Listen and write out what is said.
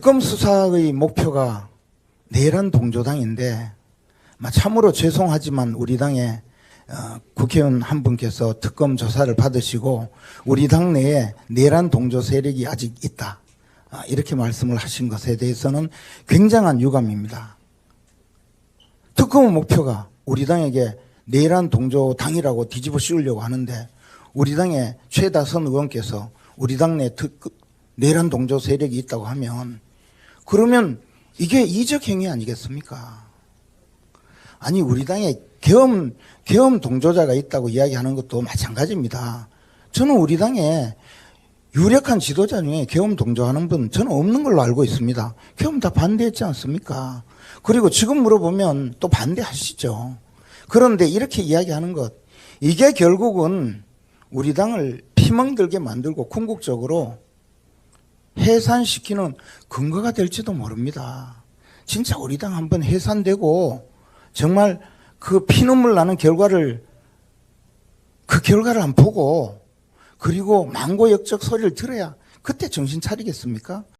특검 수사의 목표가 내란 동조당인데 마, 참으로 죄송하지만 우리 당에 어, 국회의원 한 분께서 특검 조사를 받으시고 우리 당 내에 내란 동조 세력이 아직 있다. 아, 이렇게 말씀을 하신 것에 대해서는 굉장한 유감입니다. 특검의 목표가 우리 당에게 내란 동조 당이라고 뒤집어 씌우려고 하는데 우리 당의 최다선 의원께서 우리 당내 특, 내란 동조 세력이 있다고 하면 그러면 이게 이적 행위 아니겠습니까? 아니 우리 당에 계엄 계엄 동조자가 있다고 이야기하는 것도 마찬가지입니다. 저는 우리 당에 유력한 지도자 중에 계엄 동조하는 분 저는 없는 걸로 알고 있습니다. 계엄 다 반대했지 않습니까? 그리고 지금 물어보면 또 반대하시죠. 그런데 이렇게 이야기하는 것 이게 결국은 우리 당을 피멍들게 만들고 궁극적으로 해산시키는 근거가 될지도 모릅니다. 진짜 우리 당 한번 해산되고 정말 그 피눈물 나는 결과를 그 결과를 안 보고 그리고 망고 역적 소리를 들어야 그때 정신 차리겠습니까?